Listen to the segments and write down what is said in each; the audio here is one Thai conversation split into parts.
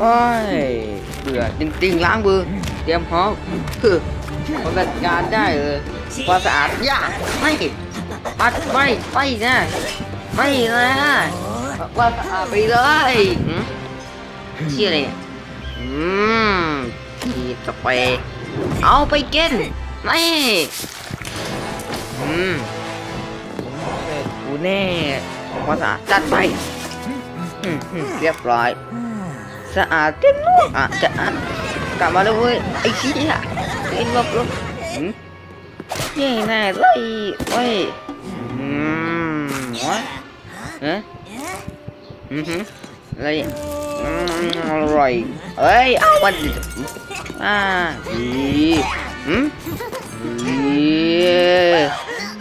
โอ้ยเบื่อจริงๆล้างมือเตรียมพร้อมคือปฏิบัติการได้เลยความสะอาดย่าไม่ปัดไม่ไม่นะไม่นะความสะอาดไปเลยหืมเชี่ยอะไรอืมทีสเปรย์เอาไปกินไม่อืมกูแน่ความสะอาดจัดไปเรียบร้อย สะอาดเต็มโลกอะจะอะกลับมาแล้วเว้ยไอ้ชี้อะเอ็นลบลบหืมแย่แน่เลยเว้ยอืมวะเอ๊ะอือหือะไรอืมอร่อยเอ้ยเอามันอ่าดีหืมดี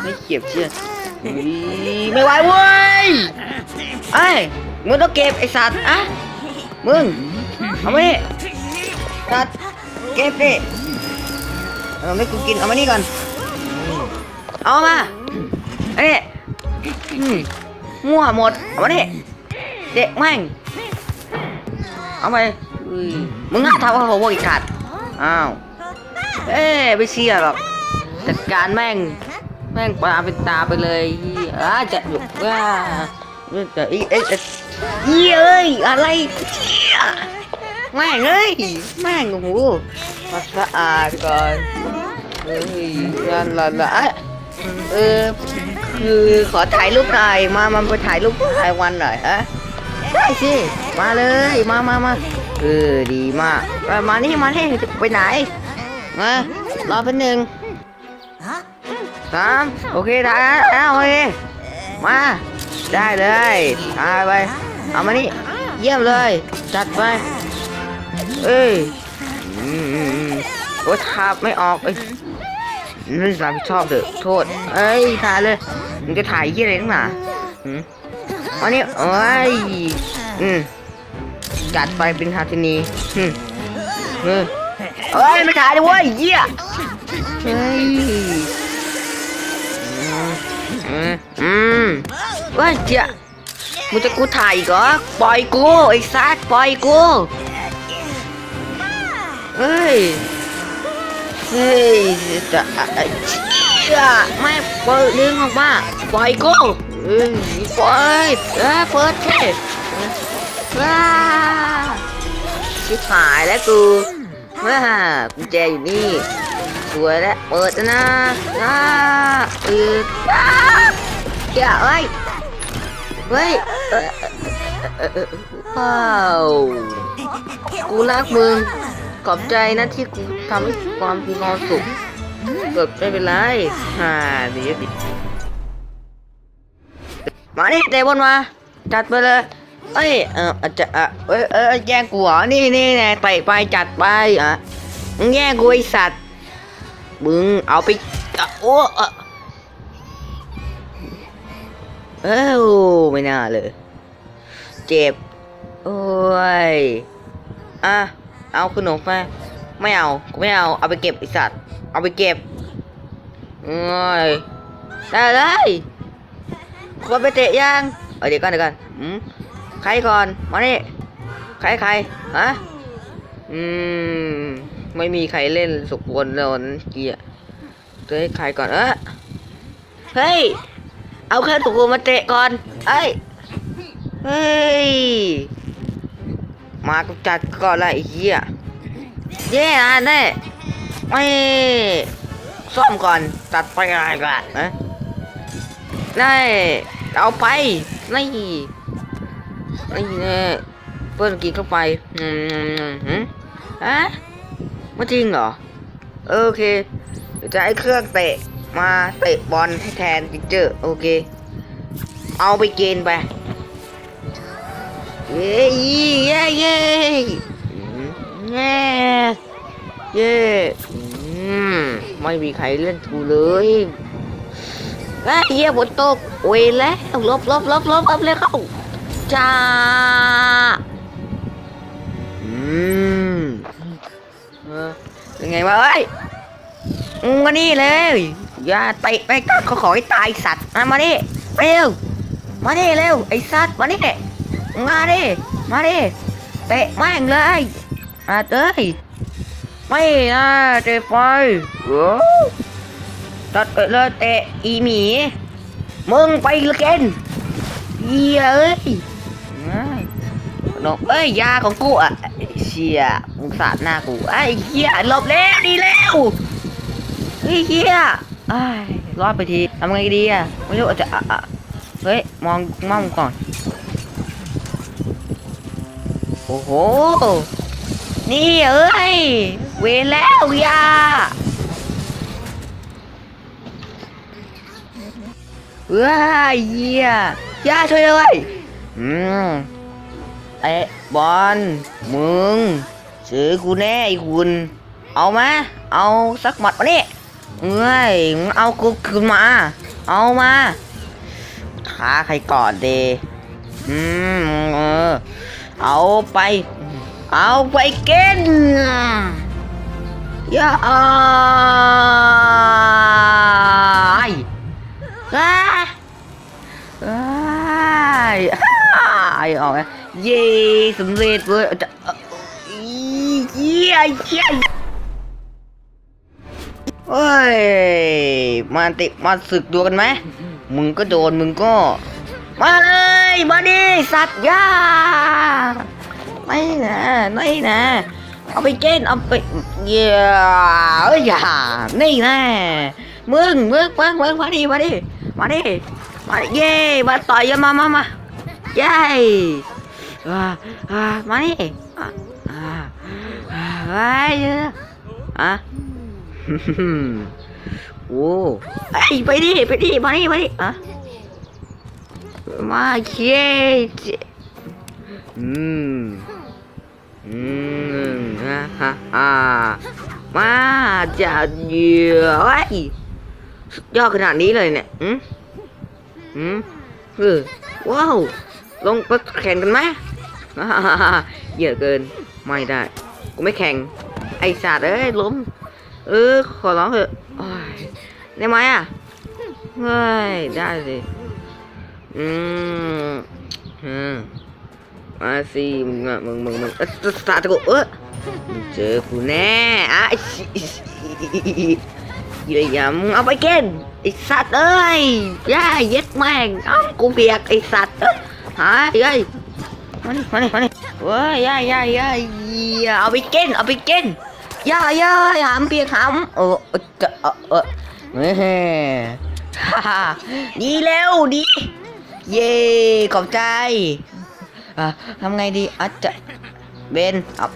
ไม่เก็บเชื่อดีไม่ไหวเว้ยไอ้ยมึงต้องเก็บไอ้สัตว์อะ มึงเอามานี่ตัดเก็บดิเอาไม่กูกินเอามานี่ก่อนเอามาอันนี้อืมมั่วหมดเอามานี่เด็กแม่งเอาไปมึงอะทำว่าเขาบอกอีกขาดอ้าวเอ้ไม่เชื่อหรอกจัดการแม่ง แม่งปลาเป็นตาไปเลยอ่าจะหยุดว่าจะเอ้เอ้ย เย้ยเอ้ยอะไรแม่งเอ้ยแม่งโอ้โหมาสะอาดก่อนเอ้ยลาลาลาอะเออคือขอถ่ายรูปหน่อยมามาไปถ่ายรูปถ่ายวันหน่อยฮะได้สิมาเลยมามามาเออดีมากมานี่มานี่จะไปไหนมารอแป๊บนึงสามโอเคได้แล้วโอเคมาได้เลยถ่ายไป เอามานี่ เยี่ยมเลย จัดไป เอ้ยอืมอืมอืมโอ้ยทับไม่ออกเอ้ยไม่รับผิดชอบเถอะโทษ เอ้ยถ่ายเลยมึงจะถ่ายยี่อะไรตั้งหนาอันนี้โอ้ยอืมจัดไปเป็นฮาทินีอืมเอ้ยไม่ถ่ายเลยเว้ยเยี่ยเฮ้ยอืมอืมว่าเจ้า มึงจะกูถ่ายอีกเหรอ ปล่อยกูไอ้ซัดปล่อยกู เฮ้ย เฮ้ยจะไอ้เชี่ยไม่เปิดดึงออกมา ปล่อยกูเอ้ยปล่อยเอ้ยเปิดเท่ว้าชิบหายแล้วกูว้ากุญแจอยู่นี่สวยแล้วเปิดนะอ่าเอออ่าอย่าเอ้ย เฮ้ยเออเออเออว้าวกูรักมึงขอบใจนะที่กูทำให้ความมีความสุขเกิดไม่เป็นไรฮ่าดีดีมาดิเดบอนมาจัดไปเลยเอ้ยเอออาจจะอะเอ้ยเออแย่งกูเหรอนี่นี่ไงไปไปจัดไปอะมึงแย่งกูไอสัตว์มึงเอาไปอะโอ้เอ่อ เอ้าไม่น่าเลย เจ็บ โอ้ย อะ เอาขนมไปไม่เอากูไม่เอา เอาไปเก็บไอสัตว์ เอาไปเก็บโอ้ยได้เลยคนไปเตะยัง เดี๋ยวก่อนเดี๋ยวก่อนอืมใครก่อน มานี่ใครใครฮะอืม ไม่มีใครเล่นสุกวนเลยวันเกียร์จะให้ใครก่อน เอะเฮ้ย เอาแค่สุกวมาเตะก่อนเอ้ยเฮ้ย มากจัดก่อนละไอ้เหี้ยเย่อะแน่ไม่ซ่อมก่อนจัดไปอะไรกันนะได้เอาไปนี่นี่แน่เพิ่นกินเข้าไปอืมอืมฮะไม่จริงเหรอ โอเคจะให้เครื่องเตะ มาเตะบอลให้แทนพิกเจอร์โอเค เอาไปเกณฑ์ไป เย้เย้เย้เย้เย้ไม่มีใครเล่นกูเลยเอ้ยเหี้ยฝนตกเวยแล้วลบลบลบลบลบเลยเข้าจ้าอืมเออเป็นไงวะเอ้ยมึงมานี่เลย อย่าเตะไปก็เขาขอให้ตายสัตว์มามาดิเร็วมาดิเร็วไอ้สัตว์มาดิมาดิมาดิเตะแม่งเลยอาเต้ยไม่นะเตะไปโอ้ตัดไปเลยเตะอีหมีมึงไปละเกนเหี้ยเอ้ยน้องเอ้ยยาของกูอะเชี่ยมึงสาดหน้ากูไอ้เหี้ยหลบแล้วดีแล้วเฮ้เหี้ย อ้ายรอดไปทีทำไงดีอะไม่รู้ว่าจะอะเฮ้ย มองมองก่อน โอ้โห นี่เอ้ย เวแล้วยาว้ายเหี้ยยาช่วยด้วยอืมไอ้บอลมึงซื้อกูแน่ไอ้คุณ เอามา เอาสักหมัดมาเนี่ เอ้ยมึงเอากูคืนมา เอามาท้าใครก่อนเดอืมเออเอาไป เอาไปกินอย่าอายอ้าอ้ายอ้ออกเย้สำเร็จเว้ยเอ่ออีเยี่ยเยี่ย เฮ้ย มาติมาศึกดวกันไหม มึงก็โดน มึงก็ มาเลย มาดิสัตว์ยาไม่นะไม่นะ เอาไปเกณฑ์เอาไปเหี้ยเอ้ยอย่านี่นะมึงมึงมึงมึงมาดิมาดิมาดิมาดิเย่มาต่อยกันมามามาเย่อ่ามาดิอ่าอ่าอ่าไปเถอะอะ โอ้ไอยไปดิไปดิมาดิมาดิอะมาเย้อืมอืมฮ่าฮ่าฮ่ามาจะเยือไอ้ยอดขนาดนี้เลยเนี่ยอืมอืมเออว้าวลงไปแข่งกันไหมฮ่าฮ่าเยอะเกินไม่ได้ กูไม่แข่ง ไอ้สัตว์เอ้ยล้ม เออ ขอร้องเถอะได้ไหมอะเฮ้ยได้สิอืมอืมมาสิมึงมึงมึงมึงเออสตาร์ทกูเออเจอกูแน่อะไอชิยี่ยมึงเอาไปเกณฑ์ไอสัตว์เอ้ยย่าเย็ดแม่งเอ้ากูเบียกไอสัตว์หายเอ้ยมานี่มานี่มานี่เว้ยย่าย่าย่าเอาไปเกณฑ์เอาไปเกณ ย่าย่าหามเปียกหามเออเออจะเออเออเฮ้ฮ่าดีแล้วดี เย่ขอบใจอะทำไงดีอาจจะเบนเอา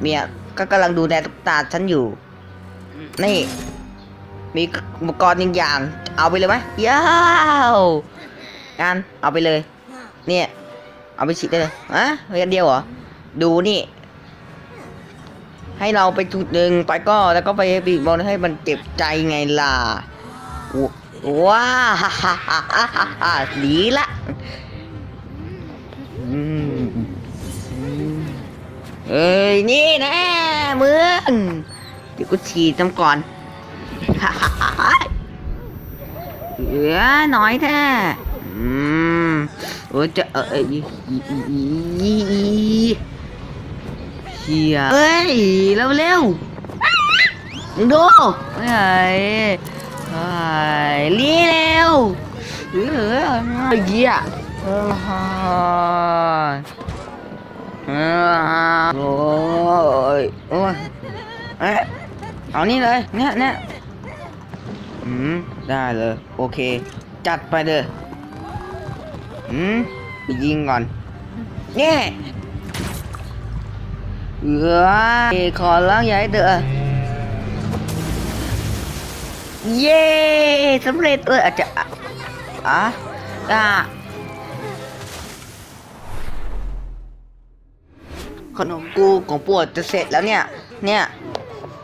เมียก็กำลังดูแลตุ๊กตาฉันอยู่ นี่ มีอุปกรณ์หนึ่งอย่าง เอาไปเลยไหมย้าวงานเอาไปเลย เนี่ย เอาไปฉีดได้เลยอะเรียนเดียวเหรอ ดูนี่ ให้เราไปจุดหนึ่งไปก็แล้วก็ไปบีบบอลให้มันเจ็บใจไงล่ะว้าฮ่าฮ่าฮ่าฮ่าดีละเอ้ยนี่นะมึงเดี๋ยวกูฉีดน้ำก่อนเหลือน้อยแท้อืมโอ้จะเอออยอีอีอีอี ฮียเฮ้ยเร็วเร็วมึงดูเฮ้ยเฮ้ยรีเร็วเฮ้ยเฮียเออฮะเออฮะโอ้ยโอ้ยเอ๊ะเอานี่เลยเนี่ยเนี่ยอืมได้เลยโอเค จัดไปเลยอืมไปยิงก่อนเนี่ย เออขอล้างใหญ่เด้อเย้สำเร็จเอออาจจะอะอะขนมกูของปวดจะเสร็จแล้วเนี่ย เนี่ย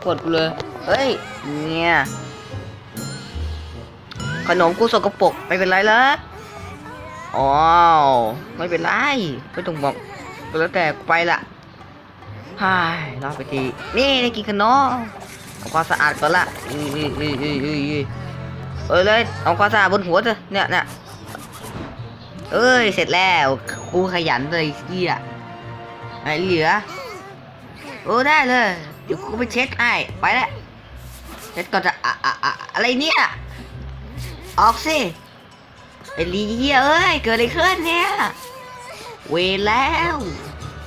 ปวดกูเลย เฮ้ย เนี่ย ขนมกูสกปรกไม่เป็นไรละอ๋อไม่เป็นไร ไม่ต้องบอกแล้วแต่ไปละ ฮ่ายรอไปทีนี่ได้กินขนมเอาความสะอาดก่อนละอืออืออืออืออือเอ้ยเลยเอาความสะอาดบนหัวเถอะเนี่ยเนี่ยเอ้ยเสร็จแล้วกูขยันเลยเกี้ยไหนเหลือโอ้ได้เลยเดี๋ยวกูไปเช็คให้ไปแล้วเช็คก่อนจะอะอะอะอะไรเนี่ยออกสิไอ้ลีเยเอ้ยเกิดอะไรขึ้นเนี่ยเวแล้ว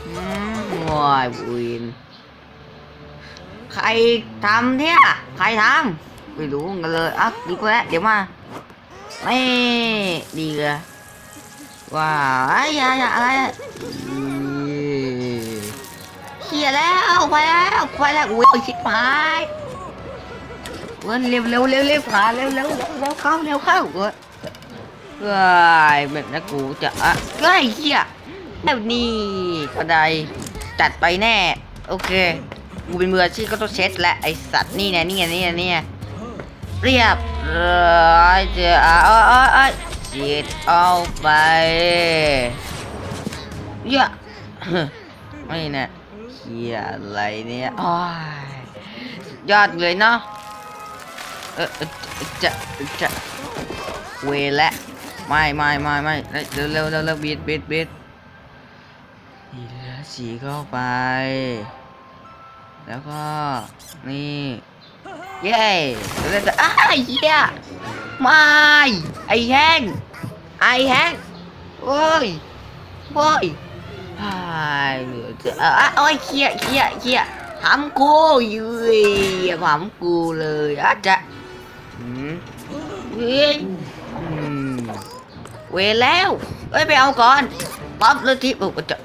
อืม ยเวินใครทำเนี่ย ใครทำไม่รู้กันเลยอะดีกว่าแล้วเดี๋ยวมาไม่ดีเลยว้าวไอ้ยาอย่าอะไรอะอีเฮียแล้วไปแล้วไปแล้วอุ้ยชิบหายเว้ยเร็วเร็วเร็วเร็วขาเร็วเร็วเร็วเข้าเร็วเข้าเว้ยเฮ้ยแบบนั้นกูจะอะเฮ้ยเฮียแบบนี้กระได จัดไปแน่ โอเค กูเป็นมืออาชีพก็ต้องเช็ดแหละไอสัตว์นี่ไงนี่ไงนี่ไงนี่ไงเรียบร้อยเจออะเอ้ยเอ้ยเอ้ยฉีดเอาไปเยอะไม่นะเฮียอะไรเนี่ยโอ้ยยอดเลยเนาะเออเออจะจะเวละไม่ไม่ไม่ไม่เร็วเร็วเร็วเร็วบีดบีดบีด นี่เหลือสีเข้าไป แล้วก็นี่ เย้แล้วจะอ้าเหี้ยไม่ไอแห้งไอแห้งโอ้ยโอ้ยไอ้เหลือจะอะโอ้ยเขี้ยเขี้ยเขี้ยทำกูยู่อย่าทำกูเลยอาจจะอืมเว้ยเวรแล้วเอ้ยไปเอาก่อน ป๊อปเลยที่ปุ๊บจะ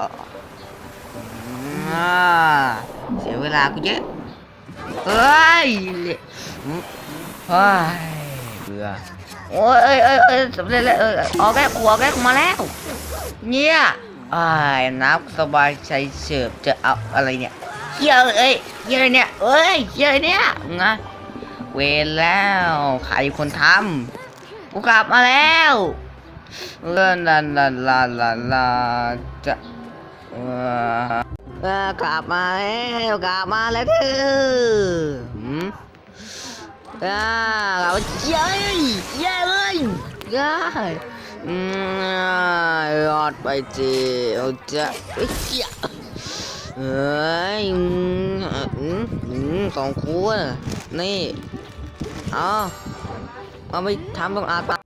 อ่าเสียเวลากูเยอะเฮ้ยเละอืมเฮ้ยเบื่อโอ้ยเอ้ยเอ้ยเอ้ยสำเร็จแล้วเออออกแก้กูออกแก้กูมาแล้ว เนี่ยอ้ายน้ำสบายใจเสิร์ฟจะเอาอะไรเนี่ยเฮียเอ้ยเฮียอะเนี่ยเอ้ยเฮียอะเนี่ยงะเวรแล้วใครคนทำกูกลับมาแล้วลาลาลาลาลาจะ กลับมาแล้วกลับมาแล้วเด้อหืมอ่ากลับมาเย้เย้ยเลยเย้ยอืมรอดไปจีเอาจะเอ้ยเจ้าเอ้ยอืมอืมสองคู่นี่เอาเอาไปทำตรงอาตา